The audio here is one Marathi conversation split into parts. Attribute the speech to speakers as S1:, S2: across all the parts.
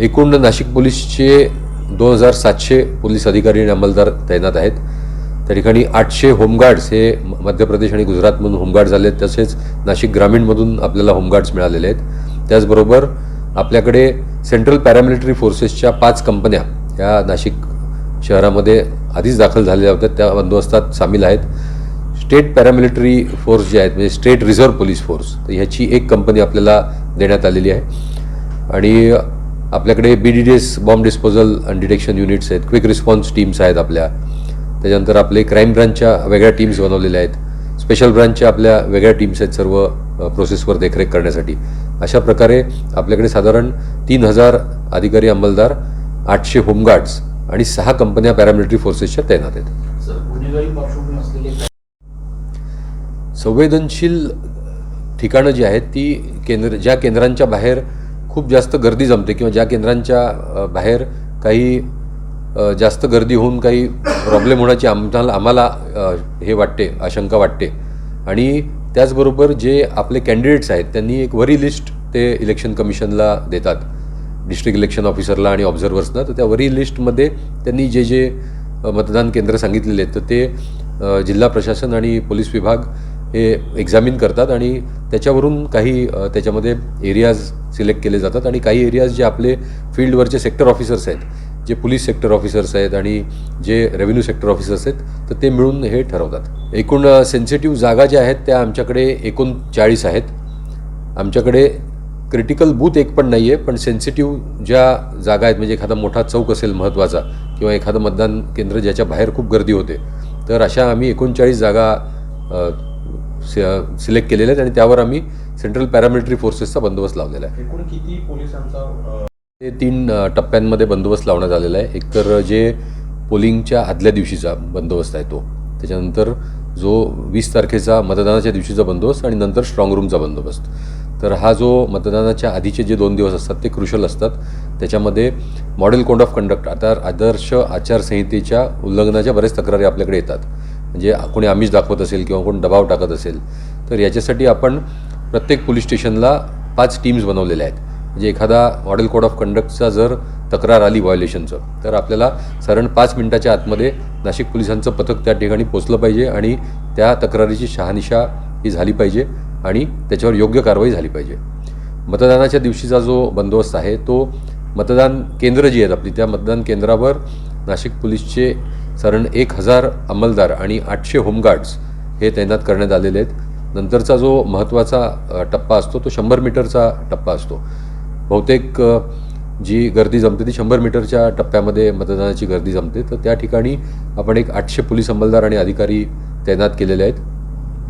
S1: एकूण नाशिक पोलीसचे दोन हजार सातशे पोलीस अधिकारी आणि अंमलदार तैनात आहेत. त्या ठिकाणी आठशे होमगार्ड्स हे मध्य प्रदेश आणि गुजरातमधून होमगार्ड झाले आहेत. तसेच नाशिक ग्रामीणमधून आपल्याला होमगार्ड्स मिळालेले आहेत. त्याचबरोबर आपल्याकडे सेंट्रल पॅरामिलिटरी फोर्सेसच्या पाच कंपन्या या नाशिक शहरामध्ये आधीच दाखल झालेल्या होत्या. त्या बंदोबस्तात सामील आहेत. स्टेट पॅरामिलिटरी फोर्स जे आहेत म्हणजे स्टेट रिझर्व्ह पोलीस फोर्स तर ह्याची एक कंपनी आपल्याला देण्यात आलेली आहे. आणि आपल्याकडे B D D S bomb disposal and detection units आहेत. क्विक रिस्पॉन्स टीम्स आहेत आपल्या. त्याच्यानंतर आपले क्राईम ब्रांचच्या वेगळ्या टीम्स बनवलेल्या आहेत. स्पेशल ब्रांचच्या आपल्या वेगळ्या टीम्स आहेत सर्व प्रोसेसवर देखरेख करण्यासाठी. अशा प्रकारे आपल्याकडे साधारण तीन हजार अधिकारी अंमलदार आठशे होमगार्ड्स आणि सहा कंपन्या पॅरामिलिटरी फोर्सेसच्या तैनात आहेत. संवेदनशील ठिकाणं जी आहेत ती केंद्र ज्या केंद्रांच्या बाहेर खूप जास्त गर्दी जमते किंवा ज्या केंद्रांच्या बाहेर काही जास्त गर्दी होऊन काही प्रॉब्लेम होण्याची आम्हाला आम्हाला हे वाटते आशंका वाटते. आणि त्याचबरोबर जे आपले कॅन्डिडेट्स आहेत त्यांनी एक वरी लिस्ट ते इलेक्शन कमिशनला देतात. डिस्ट्रिक्ट इलेक्शन ऑफिसरला आणि ऑब्झर्वर्सना तर त्या वरी लिस्टमध्ये त्यांनी जे जे मतदान केंद्र सांगितलेले आहेत तर ते जिल्हा प्रशासन आणि पोलीस विभाग हे एक्झामिन करतात आणि त्याच्यावरून काही त्याच्यामध्ये एरियाज सिलेक्ट केले जातात आणि काही एरियाज जे आपले फील्डवरचे सेक्टर ऑफिसर्स आहेत जे पोलीस सेक्टर ऑफिसर्स आहेत आणि जे रेव्हेन्यू सेक्टर ऑफिसर्स आहेत तर ते मिळून हे ठरवतात. एकूण सेन्सिटिव्ह जागा ज्या आहेत त्या आमच्याकडे एकूण चाळीस आहेत. आमच्याकडे क्रिटिकल बूथ एक पण नाही आहे पण सेन्सिटिव्ह ज्या जागा आहेत म्हणजे एखादा मोठा चौक असेल महत्त्वाचा किंवा एखादं मतदान केंद्र ज्याच्या बाहेर खूप गर्दी होते तर अशा आम्ही एकोणचाळीस जागा सिलेक्ट केलेल्या आहेत आणि त्यावर आम्ही सेंट्रल पॅरामिलिटरी फोर्सेसचा बंदोबस्त लावलेला आहे.
S2: एकूण किती पोलिसांचा
S1: ते तीन टप्प्यांमध्ये बंदोबस्त लावण्यात आलेला आहे. एकतर जे पोलिंगच्या आदल्या दिवशीचा बंदोबस्त आहे तो. त्याच्यानंतर जो वीस तारखेचा मतदानाच्या दिवशीचा बंदोबस्त आणि नंतर स्ट्रॉंग रूमचा बंदोबस्त. तर हा जो मतदानाच्या आधीचे जे दोन दिवस असतात ते क्रुशल असतात. त्याच्यामध्ये मॉडेल कोड ऑफ कंडक्ट आता आदर्श आचारसंहितेच्या उल्लंघनाच्या बऱ्याच तक्रारी आपल्याकडे येतात. म्हणजे कोणी आमिष दाखवत असेल किंवा कोण दबाव टाकत असेल तर याच्यासाठी आपण प्रत्येक पोलीस स्टेशनला पाच टीम्स बनवलेल्या आहेत. म्हणजे एखादा मॉडेल कोड ऑफ कंडक्टचा जर तक्रार आली व्हायोलेशनचं तर आपल्याला साधारण पाच मिनिटाच्या आतमध्ये नाशिक पोलिसांचं पथक त्या ठिकाणी पोचलं पाहिजे आणि त्या तक्रारीची शहानिशा ही झाली पाहिजे आणि त्याच्यावर योग्य कारवाई झाली पाहिजे. मतदानाच्या दिवशीचा जो बंदोबस्त आहे तो मतदान केंद्र जी आहेत आपली त्या मतदान केंद्रावर नाशिक पोलीसचे साधारण एक हजार अंमलदार आणि आठशे होमगार्ड्स हे तैनात करण्यात आलेले आहेत. नंतरचा जो महत्त्वाचा टप्पा असतो तो शंभर मीटरचा टप्पा असतो. बहुतेक जी गर्दी जमते ती शंभर मीटरच्या टप्प्यामध्ये मतदानाची गर्दी जमते. तर त्या ठिकाणी आपण एक आठशे पोलीस अंमलदार आणि अधिकारी तैनात केलेले आहेत.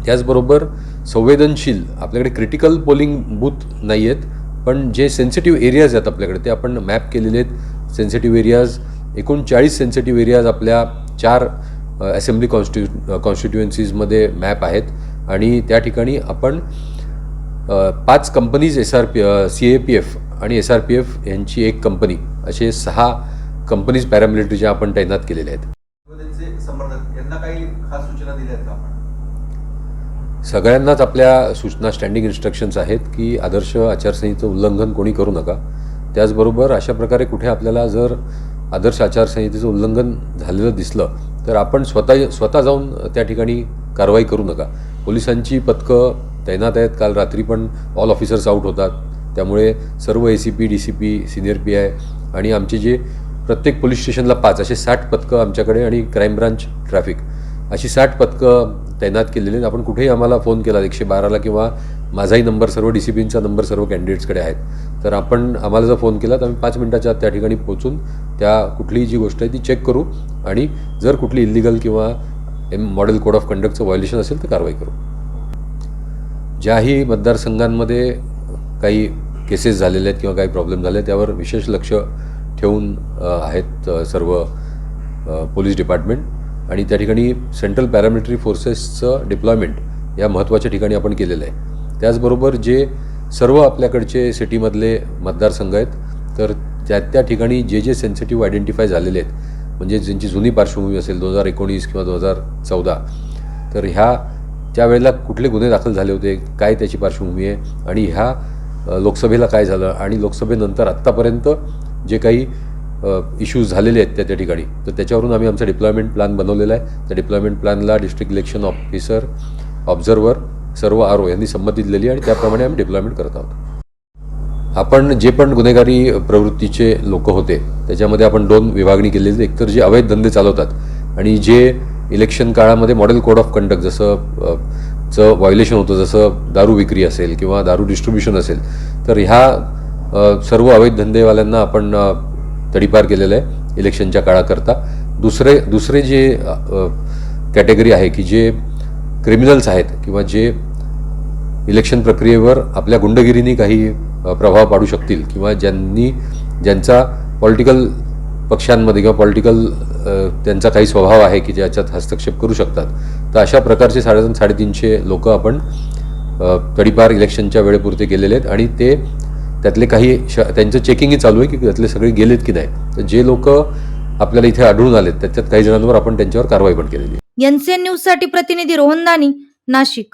S1: त्याचबरोबर संवेदनशील आपल्याकडे क्रिटिकल पोलिंग बूथ नाही आहेत पण जे सेन्सिटिव्ह एरियाज आहेत आपल्याकडे ते आपण मॅप केलेले आहेत. सेन्सिटिव्ह एरियाज एकूण चाळीस सेन्सिटिव्ह एरियाज आपल्या चार असेंब्ली कॉन्स्टिट्यू कॉन्स्टिट्युएन्सीजमध्ये मॅप आहेत. आणि त्या ठिकाणी आपण पाच companies S R P C A P F आणि एस आर पी एफ यांची एक कंपनी असे सहा कंपनीज पॅरामिलिटरीच्या आपण तैनात केलेल्या आहेत. सगळ्यांनाच आपल्या सूचना स्टँडिंग इन्स्ट्रक्शन्स आहेत की आदर्श आचारसंहितेचं उल्लंघन कोणी करू नका. त्याचबरोबर अशा प्रकारे कुठे आपल्याला जर आदर्श आचारसंहितेचं उल्लंघन झालेलं दिसलं तर आपण स्वतः स्वतः जाऊन त्या ठिकाणी कारवाई करू नका. पोलिसांची पथकं तैनात आहेत. काल रात्री पण ऑल ऑफिसर्स आऊट होतात. त्यामुळे सर्व A C P D C P senior P I आणि आमचे जे प्रत्येक पोलीस स्टेशनला पाच असे साठ पथकं आमच्याकडे आणि क्राईम ब्रांच ट्रॅफिक अशी साठ पथकं तैनात केलेली आहेत. आपण कुठेही आम्हाला फोन केला एकशे बाराला किंवा माझाही नंबर सर्व डी सी बींचा नंबर सर्व कॅन्डिडेट्सकडे आहेत. तर आपण आम्हाला जर फोन केला तर आम्ही पाच मिनटाच्या आत त्या ठिकाणी पोचून त्या कुठलीही जी गोष्ट आहे ती चेक करू आणि जर कुठली इलिगल किंवा एम मॉडेल कोड ऑफ कंडक्टचं व्हायोलेशन असेल तर कारवाई करू. ज्याही मतदारसंघांमध्ये काही केसेस झालेले आहेत किंवा काही प्रॉब्लेम झाले आहेत, त्यावर विशेष लक्ष ठेवून आहेत सर्व पोलीस डिपार्टमेंट. आणि त्या ठिकाणी सेंट्रल पॅरामिलिटरी फोर्सेसचं डिप्लॉयमेंट या महत्त्वाच्या ठिकाणी आपण केलेलं आहे. त्याचबरोबर जे सर्व आपल्याकडचे सिटीमधले मतदारसंघ आहेत तर त्या त्या ठिकाणी जे जे सेन्सिटिव्ह आयडेंटिफाय झालेले आहेत म्हणजे ज्यांची जुनी पार्श्वभूमी असेल दोन हजार एकोणीस किंवा दोन हजार चौदा तर ह्या त्या वेळेला कुठले गुन्हे दाखल झाले होते काय त्याची पार्श्वभूमी आहे आणि ह्या लोकसभेला काय झालं आणि लोकसभेनंतर आत्तापर्यंत जे काही इश्यूज झालेले आहेत त्या त्या ठिकाणी. तर त्याच्यावरून आम्ही आमचा डिप्लॉयमेंट प्लॅन बनवलेला आहे. त्या डिप्लॉयमेंट प्लॅनला डिस्ट्रिक्ट इलेक्शन ऑफिसर ऑब्झर्वर सर्व आर ओ यांनी संमती दिलेली आणि त्याप्रमाणे आम्ही डिप्लॉयमेंट करत आहोत. आपण जे पण गुन्हेगारी प्रवृत्तीचे लोक होते त्याच्यामध्ये आपण दोन विभागणी केलेली एक तर जे अवैध धंदे चालवतात आणि जे इलेक्शन काळामध्ये मॉडेल कोड ऑफ कंडक्ट जसं चं व्हायोलेशन होतं जसं दारू विक्री असेल किंवा दारू डिस्ट्रीब्युशन असेल तर ह्या सर्व अवैध धंदेवाल्यांना आपण तडीपार केलेलं आहे इलेक्शनच्या काळाकरता. दुसरे दुसरे जे कॅटेगरी आहे की जे क्रिमिनल्स आहेत किंवा जे इलेक्शन प्रक्रियेवर आपल्या गुंडगिरीने काही प्रभाव पाडू शकतील किंवा ज्यांनी ज्यांचा पॉलिटिकल पक्षांमध्ये किंवा पॉलिटिकल त्यांचा काही स्वभाव आहे की ज्याच्यात हस्तक्षेप करू शकतात तर अशा प्रकारचे साडेतीन साडेतीनशे लोक आपण तडीपार इलेक्शनच्या वेळेपुरते गेलेले आहेत आणि ते त्यातले काही श त्यांचं चेकिंगही चालू आहे की त्यातले सगळे गेलेत की नाही. तर जे लोक आपल्याला इथे आढळून आलेत त्याच्यात काही जणांवर आपण त्यांच्यावर कारवाई पण केलेली आहे.
S3: एनसीएन न्यूजसाठी प्रतिनिधी रोहन दानी नाशिक.